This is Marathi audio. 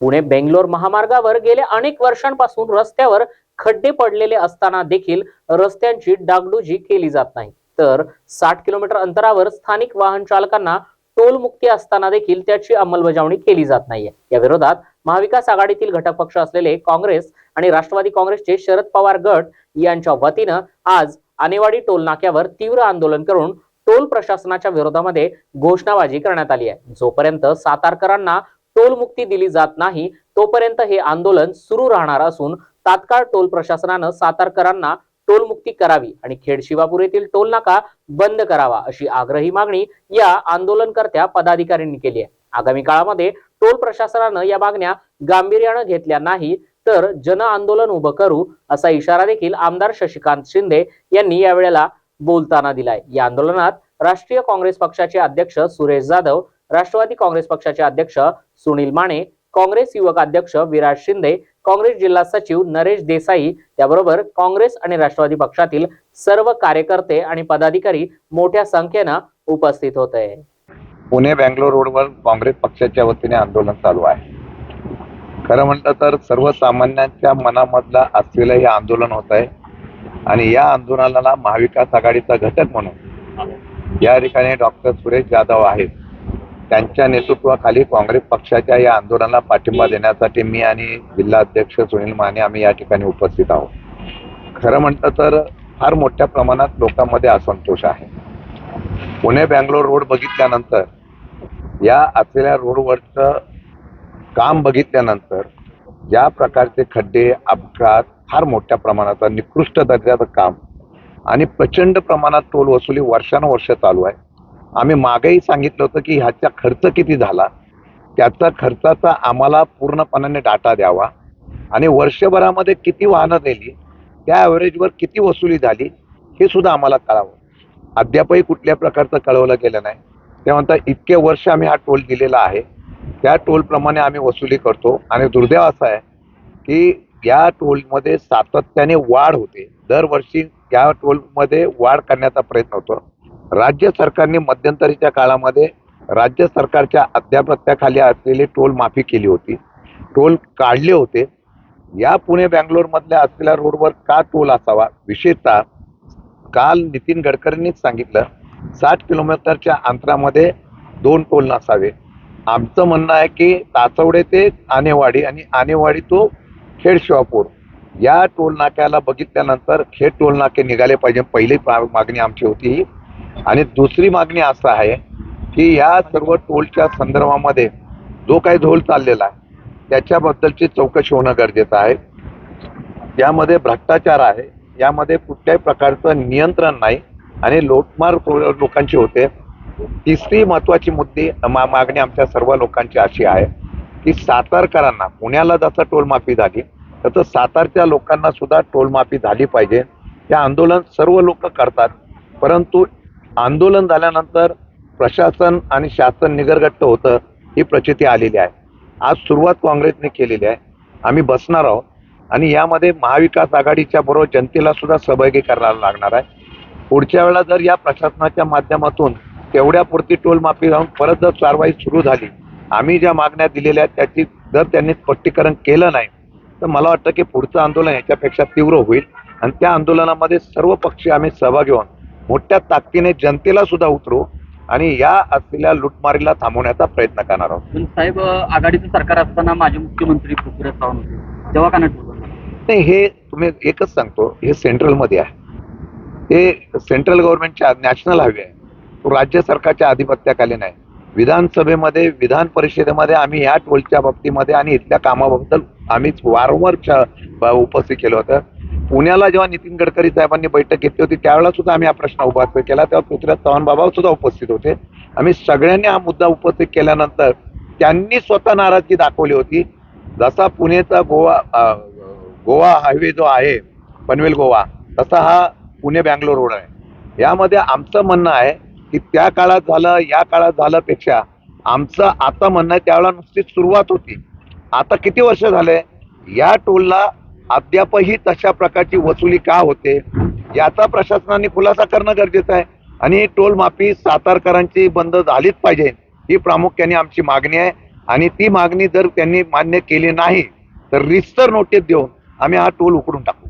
पुणे बेंगलोर महामार्गावर गेल्या अनेक वर्षांपासून रस्त्यावर खड्डे पडलेले असताना देखील रस्त्यांची डागडुजी केली जात नाही. तर साठ किलोमीटर अंतरावर स्थानिक वाहन चालकांना टोल मुक्ती असताना देखील त्याची अंमलबजावणी केली जात नाहीये. या विरोधात महाविकास आघाडीतील घटक पक्ष असलेले काँग्रेस आणि राष्ट्रवादी काँग्रेसचे शरद पवार गट यांच्या वतीनं आज आनेवाडी टोल नाक्यावर तीव्र आंदोलन करून टोल प्रशासनाच्या विरोधामध्ये घोषणाबाजी करण्यात आली आहे. जोपर्यंत सातारकरांना टोलमुक्ती दिली जात नाही तोपर्यंत हे आंदोलन सुरू राहणार असून तात्काळ टोल प्रशासनानं सातारकरांना टोलमुक्ती करावी आणि खेड शिवापूर येथील टोल नाका बंद करावा अशी आग्रही मागणी या आंदोलनकर्त्या पदाधिकाऱ्यांनी केली आहे. आगामी काळामध्ये टोल प्रशासनानं या मागण्या गांभीर्यानं घेतल्या नाही तर जन आंदोलन उभं करू असा इशारा देखील आमदार शशिकांत शिंदे यांनी यावेळेला बोलताना दिलाय. या आंदोलनात राष्ट्रीय काँग्रेस पक्षाचे अध्यक्ष सुरेश जाधव राष्ट्रवादी काँग्रेस पक्षाचे अध्यक्ष सुनील माने काँग्रेस युवक अध्यक्ष विराज शिंदे काँग्रेस जिल्हा सचिव नरेश देसाई त्याबरोबर काँग्रेस आणि राष्ट्रवादी पक्षातील सर्व कार्यकर्ते आणि पदाधिकारी मोठ्या संख्येनं उपस्थित होते. पुणे बँगलोर रोडवर काँग्रेस पक्षाच्या वतीने आंदोलन चालू आहे. खरं म्हटलं तर सर्वसामान्यांच्या मनामधला असलेलं हे आंदोलन होत आहे आणि या आंदोलनाला महाविकास आघाडीचा घटक म्हणून या ठिकाणी डॉक्टर सुरेश जाधव आहेत. त्यांच्या नेतृत्वाखाली काँग्रेस पक्षाच्या या आंदोलनाला पाठिंबा देण्यासाठी मी आणि जिल्हा अध्यक्ष सुनील माने आम्ही या ठिकाणी उपस्थित आहोत. खरं म्हटलं तर फार मोठ्या प्रमाणात लोकांमध्ये असंतोष आहे. पुणे बँगलोर रोड बघितल्यानंतर या असलेल्या रोडवरचं काम बघितल्यानंतर ज्या प्रकारचे खड्डे अपघात फार मोठ्या प्रमाणात निकृष्ट दर्जाचं काम आणि प्रचंड प्रमाणात टोल वसुली वर्षानुवर्ष चालू आहे. आम्ही मागेही सांगितलं होतं की ह्याचा खर्च किती झाला? त्याचा खर्चाचा आम्हाला पूर्णपणाने डाटा द्यावा. आणि वर्षभरामध्ये किती वाहनं नेली त्या ॲव्हरेजवर किती वसुली झाली हे सुद्धा आम्हाला कळावं. अद्यापही कुठल्या प्रकारचं कळवलं गेलं नाही. ते म्हणतात इतके वर्ष आम्ही हा टोल दिलेला आहे. त्या टोलप्रमाणे आम्ही वसुली करतो. आणि दुर्दैव असं आहे की या टोलमध्ये सातत्याने वाढ होते. दरवर्षी या टोलमध्ये वाढ करण्याचा प्रयत्न होतो. राज्य सरकारने मध्यंतरीच्या काळामध्ये राज्य सरकारच्या अध्यापत्याखाली असलेली टोल माफी केली होती. टोल काढले होते. या पुणे बँगलोरमधल्या असलेल्या रोडवर का टोल असावा? विशेषतः काल नितीन गडकरींनीच सांगितलं साठ किलोमीटरच्या अंतरामध्ये दोन टोल नसावे. आमचं म्हणणं आहे की ताचवडे ते आनेवाडी आणि आनेवाडी तो खेड शिवापूर या टोल नाक्याला बघितल्यानंतर खेड टोल नाके निघाले पाहिजे. पहिली मागणी आमची होती ही. आणि दुसरी मागणी असं आहे की या सर्व टोलच्या संदर्भामध्ये जो काही झोल चाललेला आहे त्याच्याबद्दलची चौकशी होणं गरजेचं आहे. यामध्ये भ्रष्टाचार आहे यामध्ये कुठल्याही प्रकारचं नियंत्रण नाही आणि लोटमार लोकांची होते. तिसरी महत्वाची मुद्दे मा- मागणी आमच्या सर्व लोकांची अशी आहे की सातारकरांना पुण्याला जसं टोलमाफी झाली तसं सातारच्या लोकांना सुद्धा टोलमाफी झाली पाहिजे. हे आंदोलन सर्व लोक करतात परंतु आंदोलन झाल्यानंतर प्रशासन आणि शासन निगरगट्ट होतं ही प्रचिती आलेली आहे. आज सुरुवात काँग्रेसने केलेली आहे. आम्ही बसणार आहोत. आणि यामध्ये महाविकास आघाडीच्या बरोबर जनतेला सुद्धा सहभागी करायला लागणार आहे. पुढच्या वेळा जर या प्रशासनाच्या माध्यमातून तेवढ्यापुरती टोलमाफी जाऊन परत जर कारवाई सुरू झाली आम्ही ज्या मागण्या दिलेल्या आहेत त्याची जर त्यांनी स्पष्टीकरण केलं नाही तर मला वाटतं की पुढचं आंदोलन याच्यापेक्षा तीव्र होईल. आणि त्या आंदोलनामध्ये सर्व पक्षी आम्ही सहभागी होऊन मोठ्या ताकदीने जनतेला सुद्धा उतरू आणि या असलेल्या लुटमारीला थांबवण्याचा प्रयत्न करणार आहोत. साहेब आघाडीचं सरकार असताना माजी मुख्यमंत्री पृथ्वीराज चव्हाण होते. तेव्हा का नाही हे तुम्ही एकच सांगतो हे सेंट्रलमध्ये आहे. ते सेंट्रल गव्हर्नमेंटच्या नॅशनल हायवे आहे. तो राज्य सरकारच्या आधिपत्याखाली नाही विधानसभेमध्ये विधान परिषदेमध्ये आम्ही या टोलच्या बाबतीमध्ये आणि इथल्या कामाबद्दल आम्ही वारंवार उपस्थित केलं होतं. पुण्याला जेव्हा नितीन गडकरी साहेबांनी बैठक घेतली होती त्यावेळेला सुद्धा आम्ही हा प्रश्न उभा केला. तेव्हा पृथ्वीराज चव्हाण बाबा सुद्धा उपस्थित होते. आम्ही सगळ्यांनी हा मुद्दा उपस्थित केल्यानंतर त्यांनी स्वतः नाराजगी दाखवली होती. जसा पुणेचा गोवा गोवा हायवे जो आहे पनवेल गोवा तसा हा पुणे बँगलोर रोड आहे. यामध्ये आमचं म्हणणं आहे की त्या काळात झालं या काळात झालं पेक्षा आमचं आता म्हणणं आहे त्यावेळेला नुसतीच सुरुवात होती. आता किती वर्ष झाले? या टोलला अद्यापही तशा प्रकारची वसुली का होते याचा प्रशासनाने खुलासा करणं गरजेचं आहे. आणि टोलमाफी टोल माफी सातारकरांची बंद झालीच पाहिजे ही प्रामुख्याने आमची मागणी आहे. आणि ती मागणी जर त्यांनी मान्य केली नाही तर रिस्तर नोटीस देऊन आम्ही हा टोल उकडून टाकू.